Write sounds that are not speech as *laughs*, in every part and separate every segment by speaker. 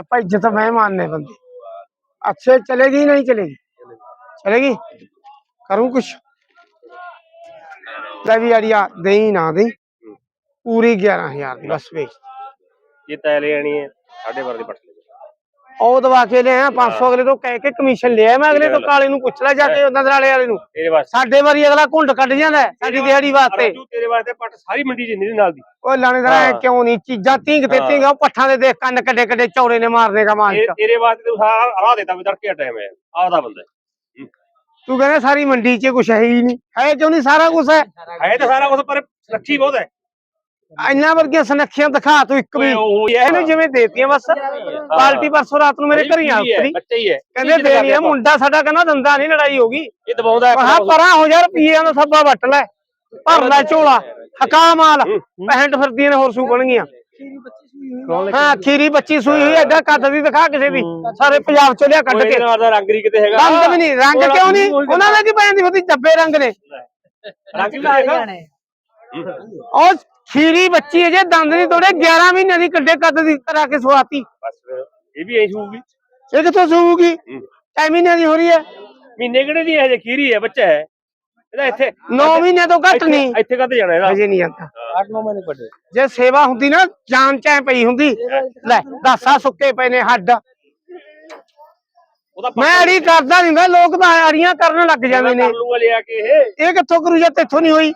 Speaker 1: ਆਪਾਂ ਇੱਜ਼ਤ ਮਹਿਮਾਨ ਨੇ ਬੰਦੇ अच्छे चलेगी नहीं चलेगी चलेगी करूं कुछ रवि अड़िया दही ना दही पूरी ग्यारह हजार बस बेच ये तैले आनी है साढ़े बारह ਉਹ ਦਵਾ ਕੇ ਲਿਆ 500 ਅਗਲੇ ਤੋਂ ਕਹਿ ਕੇ ਕਮਿਸ਼ਨ ਲਿਆ ਮੈਂ ਅਗਲੇ ਤੋਂ ਕਾਲੇ ਨੂੰ ਪੁੱਛ ਲੈ ਜਾ ਕੇ ਉਹਨਾਂ ਦਰਾਲੇ ਵਾਲੇ ਨੂੰ ਸਾਡੇ ਵਾਰੀ ਅਗਲਾ ਘੁੰਡ ਕੱਢ ਜਾਂਦਾ ਸਾਡੀ ਦਿਹਾੜੀ ਵਾਸਤੇ ਤੇਰੇ ਵਾਸਤੇ ਪੱਟ ਸਾਰੀ ਮੰਡੀ ਜਿੰਨੀ ਦੇ ਨਾਲ ਦੀ ਓ ਲਾਣੇ ਦਾ ਕਿਉਂ ਨਹੀਂ ਚੀਜ਼ਾਂ ਤੀਂਗ ਤੇ ਤੀਂਗ ਉਹ ਪੱਠਾਂ ਦੇ ਦੇਖ ਕੰਨ ਕੱਡੇ ਕੱਡੇ ਚੌਰੇ ਨੇ ਮਾਰਨੇ ਦਾ ਮਾਨ ਤੇਰੇ ਵਾਸਤੇ ਤੂੰ ਰਾਹ ਦੇਤਾ ਵੀ ਕੇ ਟਾਈਮ ਆ ਆਪਦਾ ਬੰਦਾ ਤੂੰ ਕਹਿੰਦਾ ਸਾਰੀ ਮੰਡੀ 'ਚ ਕੁਛ ਹੈ ਹੀ ਨਹੀਂ ਹੈ ਕਿਉਂ ਨਹੀਂ ਸਾਰਾ ਕੁਝ ਹੈ ਹੈ ਤਾਂ ਸਾਰਾ ਕੁਝ ਪਰ ਰੱਖੀ ਬਹੁਤ ਹੈ ਇੰਨਾ ਵਰਗੀਆਂ ਸੁਨੱਖੀਆਂ ਦਿਖਾ ਤੂੰ ਇੱਕ ਵੀ ਇਹਨੂੰ ਜਿਵੇਂ ਦੇਤੀਆਂ ਬਸ ਪਾਰਟੀ ਪਰਸੋਂ ਰਾਤ ਨੂੰ ਮੇਰੇ ਘਰ ਹੀ ਆਉਂਦੀ ਕਹਿੰਦੇ ਦੇ ਨਹੀਂ ਮੁੰਡਾ ਸਾਡਾ ਕਹਿੰਦਾ ਦੰਦਾ ਨਹੀਂ ਲੜਾਈ ਹੋਗੀ ਇਹ ਦਬਾਉਂਦਾ ਹਾਂ ਪਰਾਂ ਹੋ ਜਾ ਰੁਪਈਆਂ ਦਾ ਸੱਬਾ ਵੱਟ ਲੈ ਭਰ ਲੈ ਝੋਲਾ ਹਕਾ ਮਾਲ ਪੈਂਟ ਫਿਰਦੀਆਂ ਨੇ ਹੋਰ ਸੂ ਬਣ ਗਈਆਂ ਹਾਂ ਖੀਰੀ ਬੱਚੀ ਸੂਈ ਹੋਈ ਐਡਾ ਕੱਦ ਵੀ ਦਿਖਾ ਕਿਸੇ ਵੀ ਸਾਰੇ ਪੰਜਾਬ ਚ ਲਿਆ ਕੱਢ ਕੇ ਰੰਗ ਕਿਤੇ ਹੈਗਾ ਰੰਗ ਵੀ ਨਹੀਂ ਰੰਗ ਕਿਉਂ ਨਹੀਂ ਉਹਨਾਂ ਦਾ ਕੀ ਪੈਂਦੀ ਫਤੀ ਜੱਬੇ ਰੰਗ ਨੇ ਰੰਗ ਵੀ ਹੈਗਾ ਉਹ ਖੀਰੀ ਬੱਚੀ ਅਜੇ ਦੰਦ ਨਹੀਂ ਤੋੜੇ 11 ਮਹੀਨਿਆਂ ਦੀ ਕੱਡੇ ਕੱਦ ਦੀ ਕਰਾ ਕੇ ਸਵਾਤੀ ਬਸ ਫਿਰ ਇਹ ਵੀ ਐਂ ਹੋਊਗੀ ਇਹ ਕਿੱਥੋਂ ਸੂਗੀ ਕਈ ਮਹੀਨਿਆਂ ਦੀ ਹੋ ਰਹੀ ਹੈ ਮਹੀਨੇ ਕਿਹੜੇ ਦੀ ਹੈ ਜੇ ਖੀਰੀ ਹੈ ਬੱਚਾ ਹੈ ਇਹਦਾ ਇੱਥੇ 9 ਮਹੀਨੇ ਤੋਂ ਘੱਟ ਨਹੀਂ ਇੱਥੇ ਕਦ ਜਾਣਾ ਇਹਦਾ ਅਜੇ ਨਹੀਂ ਜਾਂਦਾ 8-9 ਮਹੀਨੇ ਪੜੇ ਜੇ ਸੇਵਾ ਹੁੰਦੀ ਨਾ ਜਾਨ ਚ ਪਈ ਹੁੰਦੀ ਲੈ ਦਾਸਾ ਸੁੱਕੇ ਪਏ ਨੇ ਹੱਡ ਉਹਦਾ ਮੈਂ ਅੜੀ ਕਰਦਾ ਨਹੀਂ ਮੈਂ ਲੋਕ ਤਾਂ ਅੜੀਆਂ ਕਰਨ ਲੱਗ ਜਾਂਦੇ ਨੇ ਕਰ ਕੇ ਇਹ ਇਹ ਕਿੱਥੋਂ ਕਰੂ ਜੇ ਤੇਥੋਂ ਨਹੀਂ ਹੋਈ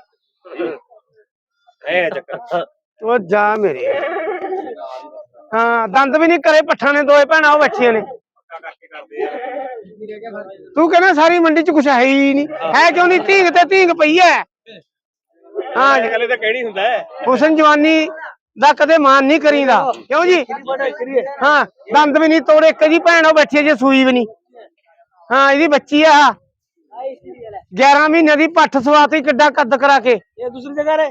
Speaker 1: ਚੱਕਰ ਉਹ ਜਾ ਮੇਰੇ ਹਾਂ ਦੰਦ ਵੀ ਨਹੀਂ ਕਰੇ ਪੱਠਾਂ ਨੇ ਦੋਏ ਭੈਣਾਂ ਉਹ ਬੈਠੀਆਂ ਨੇ ਤੂੰ ਕਹਿੰਦਾ ਸਾਰੀ ਮੰਡੀ ਚ ਕੁਛ ਹੈ ਹੀ ਨਹੀਂ ਹੈ ਕਿਉਂ ਨਹੀਂ ਧੀਂਗ ਤੇ ਧੀਂਗ ਪਈ ਹੈ ਹਾਂ ਜੀ ਗੱਲੇ ਤਾਂ ਕਿਹੜੀ ਹੁੰਦਾ ਹੈ ਹੁਸਨ ਜਵਾਨੀ ਦਾ ਕਦੇ ਮਾਨ ਨਹੀਂ ਕਰੀਦਾ ਕਿਉਂ ਜੀ ਹਾਂ ਦੰਦ ਵੀ ਨਹੀਂ ਤੋੜੇ ਇੱਕ ਜੀ ਭੈਣ ਉਹ ਬੈਠੀ ਜੇ ਸੂਈ ਵੀ ਨਹੀਂ ਹਾਂ ਇਹਦੀ ਬੱਚੀ ਆ 11 ਮਹੀਨੇ ਦੀ ਪੱਠ ਸਵਾਤੀ ਕਿੱਡਾ ਕੱਦ ਕਰਾ ਕੇ ਇਹ ਦੂਸਰੀ ਜਗ੍ਹਾ ਰੇ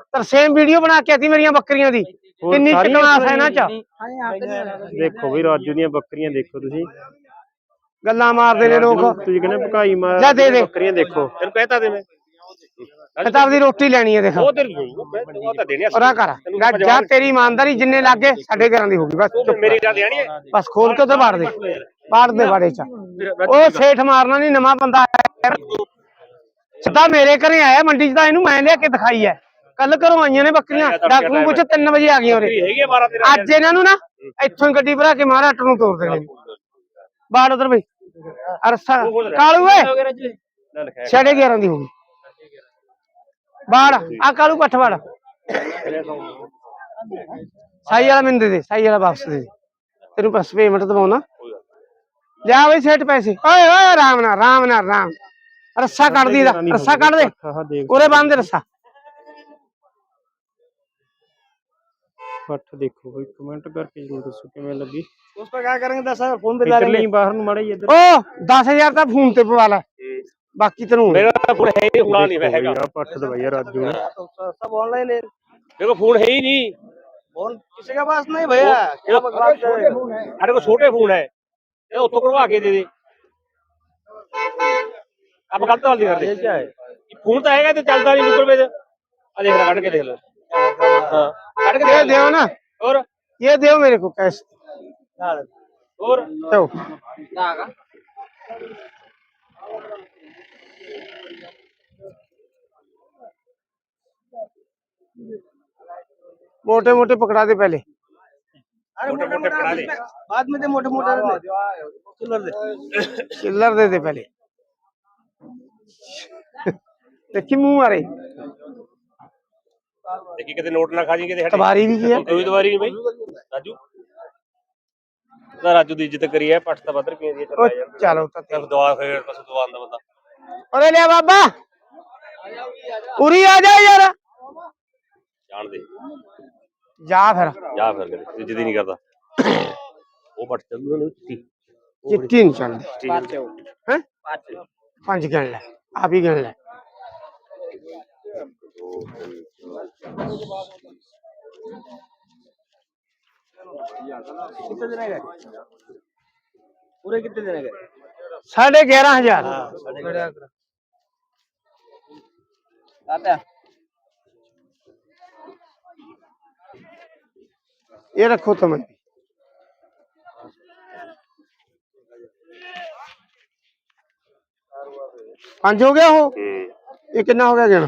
Speaker 1: ਤਾਂ ਸੇਮ ਵੀਡੀਓ ਬਣਾ ਕੇ ਆਤੀ ਮੇਰੀਆਂ ਬੱਕਰੀਆਂ ਦੀ ਕਿੰਨੀ ਸਾਰੀਆਂ ਹੈ ਇਹਨਾਂ ਚ ਦੇਖੋ ਵੀ ਰਾਜੂ ਦੀਆਂ ਬੱਕਰੀਆਂ ਦੇਖੋ ਤੁਸੀਂ ਗੱਲਾਂ ਮਾਰਦੇ ਨੇ ਲੋਕ ਤੁਸੀਂ ਕਹਿੰਦੇ ਭਕਾਈ ਮਾਰ ਲੈ ਦੇ ਦੇ। ਬੱਕਰੀਆਂ ਦੇਖੋ ਤੈਨੂੰ ਕਹਿਤਾ ਦੇ ਮੈਂ ਖਤਾਬ ਦੀ ਰੋਟੀ ਲੈਣੀ ਹੈ ਦੇਖਾ ਉਹ ਉਹ ਤਾਂ ਦੇਣੀ ਆ ਪਰਾ ਕਰ ਜਾ ਤੇਰੀ ਇਮਾਨਦਾਰੀ ਜਿੰਨੇ ਲੱਗੇ ਸਾਡੇ ਘਰਾਂ ਦੀ ਗਈ ਬਸ ਚੁੱਪ ਮੇਰੀ ਗੱਲ ਦੇਣੀ ਹੈ ਬਸ ਖੋਲ ਕੇ ਤੇ ਬਾੜ ਦੇ ਬਾੜ ਦੇ ਬਾੜੇ ਚ ਉਹ ਸੇਠ ਮਾਰਨਾ ਨਹੀਂ ਨਵਾਂ ਬੰਦਾ ਆਇਆ ਸਿੱਧਾ ਮੇਰੇ ਘਰੇ ਆਇਆ ਮੰਡੀ ਚ ਤਾਂ ਇਹਨੂੰ ਮੈਂ ਲਿਆ ਕੇ ਦਿਖਾਈ ਹੈ ਕੱਲ ਘਰੋਂ ਆਈਆਂ ਨੇ ਬੱਕਰੀਆਂ ਡਾਕੂ ਨੂੰ ਪੁੱਛ 3 ਵਜੇ ਆ ਗਈਆਂ ਉਰੇ ਅੱਜ ਇਹਨਾਂ ਨੂੰ ਨਾ ਇੱਥੋਂ ਹੀ ਗੱਡੀ ਭਰਾ ਕੇ ਮਹਾਰਾਸ਼ਟਰ ਨੂੰ ਤੋਰ ਦੇਣੀ ਬਾੜ ਉਧਰ ਬਈ ਅਰਸਾ ਕਾਲੂ ਏ ਛੜੇ 11 ਦੀ ਹੋ ਗਈ ਬਾੜ ਆ ਕਾਲੂ ਪੱਠ ਬਾੜ ਸਾਈ ਵਾਲਾ ਮਿੰਦ ਦੇ ਸਾਈ ਵਾਲਾ ਵਾਪਸ ਦੇ ਤੈਨੂੰ ਬਸ ਪੇਮੈਂਟ ਦਵਾਉਣਾ ਲਿਆ ਬਈ ਸੈਟ ਪੈਸੇ ਓਏ ਓਏ ਰਾਮ ਨਾਲ ਰਾਮ ਨਾਲ ਰਾਮ ਰੱਸਾ ਕੱਢ ਦੀ ਰੱਸਾ ਕੱਢ ਦੇ ਉਰੇ ਬੰਦ ਰੱਸਾ ਫਟ ਦੇਖੋ ਕੋਈ ਕਮੈਂਟ ਕਰਕੇ ਜਰੂਰ ਦੱਸੋ ਕਿਵੇਂ ਲੱਗੀ ਉਸ ਤੇ ਕਿਆ ਕਰਾਂਗੇ 10000 ਫੋਨ ਤੇ ਲੈ ਨਹੀਂ ਬਾਹਰ ਨੂੰ ਮੜਾਈ ਇੱਧਰ ਓ 10000 ਤਾਂ ਫੋਨ ਤੇ ਪਵਾ ਲੈ ਬਾਕੀ ਤੈਨੂੰ ਮੇਰਾ ਫੋਨ ਹੈ ਹੀ ਹੁਣਾ ਨਹੀਂ ਵਹਿਗਾ ਹੈਗਾ ਫਟ ਦਵਾਈ ਯਾਰ ਅੱਜ ਸਭ ਆਨਲਾਈਨ ਲੈ ਦੇਖੋ ਫੋਨ ਹੈ ਹੀ ਨਹੀਂ ਫੋਨ ਕਿਸੇ ਦੇ ਪਾਸ ਨਹੀਂ ਭਈਆ ਕੀ ਮਤਲਬ ਸਾਡੇ ਕੋ ਛੋਟੇ ਫੋਨ ਹੈ ਇਹ ਉੱਥੋਂ ਕਰਵਾ ਕੇ ਦੇ ਦੇ ਆਪ ਗੱਲ ਤਾਂ ਜਲਦੀ ਕਰਦੇ ਫੋਨ ਤਾਂ ਹੈਗਾ ਤੇ ਚੱਲਦਾ ਨਹੀਂ ਨੁਕਰ ਵਿੱਚ ਆ ਦੇਖ ਰਾ ਕੱਢ ਕੇ ਦੇਖ ਲੈ हाँ ये देव ना और ये देव मेरे को कैश हाँ। और तो मोटे मोटे पकड़ा दे पहले अरे मोटे मोटे पकड़ा दे बाद में दे मोटे मोटे किलर दे किलर हाँ, हाँ। दे दे पहले *laughs* देखी मुंह मारे ਦੇਖੀ ਕਿਤੇ ਨੋਟ ਨਾ ਖਾ ਜੀ ਕਿਤੇ ਤਵਾਰੀ ਵੀ ਕੀ ਹੈ ਕੋਈ ਤਵਾਰੀ ਨਹੀਂ ਬਈ ਰਾਜੂ ਤਾਂ ਰਾਜੂ ਦੀ ਇੱਜ਼ਤ ਕਰੀ ਐ ਪੱਟ ਤਾਂ ਵੱਧ ਰੁਪਈਆ ਦੀ ਚੱਲ ਜਾਂਦੀ ਚਲੋ ਤਾਂ ਤੇ ਦੁਆ ਫੇਰ ਬਸ ਦੁਆ ਦਾ ਬੰਦਾ ਓਰੇ ਲਿਆ ਬਾਬਾ ਉਰੀ ਆ ਜਾ ਯਾਰ ਜਾਣ ਦੇ ਜਾ ਫਿਰ ਜਾ ਫਿਰ ਕਦੇ ਜਿੱਦੀ ਨਹੀਂ ਕਰਦਾ ਉਹ ਪੱਟ ਚੱਲੂ ਨਾ ਚਿੱਟੀ ਨਹੀਂ ਚੱਲਦੀ ਹੈ ਪੰਜ ਗਣ ਲੈ ਆ ਵੀ ਗਣ ਲੈ कितने दिन गए पूरे कितने दिन गए साढ़े ग्यारह हजार हाँ, ये रखो तुम तो पांच हो गया हो ये कितना हो गया गिना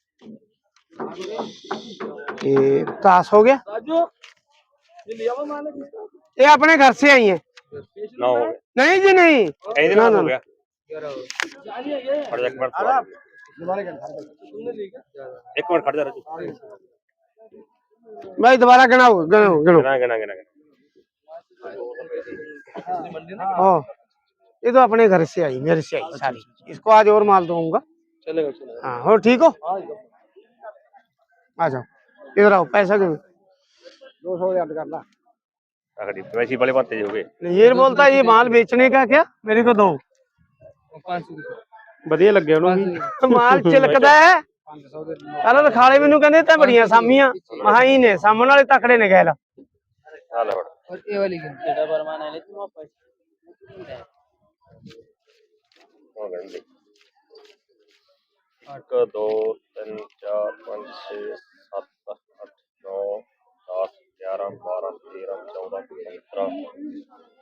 Speaker 1: ये ताश हो गया ये अपने घर से आई है नहीं जी नहीं ना ना एक मिनट खड़ जा भाई दोबारा गिनाओ गिनाओ गिनो गिना गिना गिना ये तो अपने घर से आई मेरे से आई सारी इसको आज और माल दूंगा चलेगा हाँ हो ठीक हो हाँ, आ जाओ इधर आओ पैसा क्यों दो सौ याद कर ला वैसी बड़े बात हो गए ये बोलता ये माल बेचने का क्या मेरे को दो ਵਧੀਆ ਲੱਗੇ ਉਹਨੂੰ ਮਾਲ ਚਿਲਕਦਾ ਹੈ ਪਹਿਲਾਂ ਤਾਂ ਖਾਲੇ ਮੈਨੂੰ ਕਹਿੰਦੇ ਤਾਂ ਬੜੀਆਂ ਸਾਮੀਆਂ ਮਹਾ ਹੀ ਨੇ ਸਾਮਣ ਵਾਲੇ ਤਕੜੇ ਨੇ ਗੈਲ ਇਹ ਵਾਲੀ ਜਿਹੜਾ ਪਰਮਾਨ ਹੈ ਤੂੰ ਆਪਸ
Speaker 2: ਹੋ ਗਏ 1 2 3 4 5 6 नौ दस ग्यारह बारह तेरह चौदह पंद्रह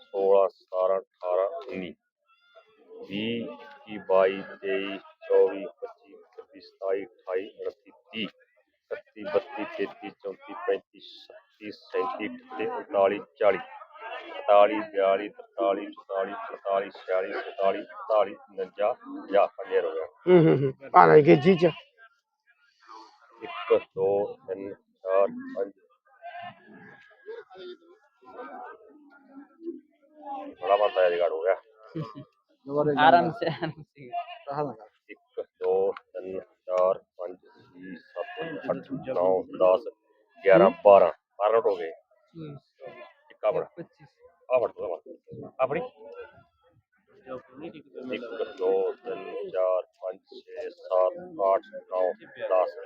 Speaker 2: सोलह सतारह अठारह उन्नीस भी बीस बाईस तेईस चौबीस पच्चीस छब्बीस सताई अठाई उनतीस तीस इकतीस बत्तीस तैंतीस चौंतीस पैंतीस छत्तीस सैंतीस अठत्तीस उनतालीस चालीस सतालीस बयालीस तरतालीस चौतालीस पैंतालीस छियालीस सैतालीस अड़तालीस उनंजा पंजा पंजे हो गया हम्म, हम्म, हम्म। एक दो तीन और थोड़ा बहुत रिकॉर्ड हो गया आराम से एक दो तीन चार पाँच छः सात आठ नौ दस ग्यारह बारह हम्म। बारह नोट हो गए हम्म। इक्यावन आवड़ हाँ, तो एक दो तीन चार पाँच छः सात आठ नौ दस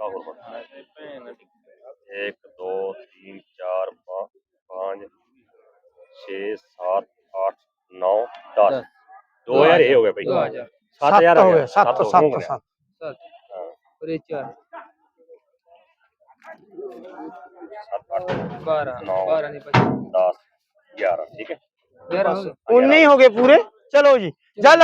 Speaker 2: लिखा हुआ बढ़ाना है हाँ, एक दो तीन चार पाँच छ सात आठ नौ दस
Speaker 1: दो हजार ये हो गया भाई सात हजार हो गया सात तो, तो सात तो सात हाँ। और चार सात आठ बारह नौ दस ग्यारह ठीक है उन्नीस हो गए पूरे चलो जी जल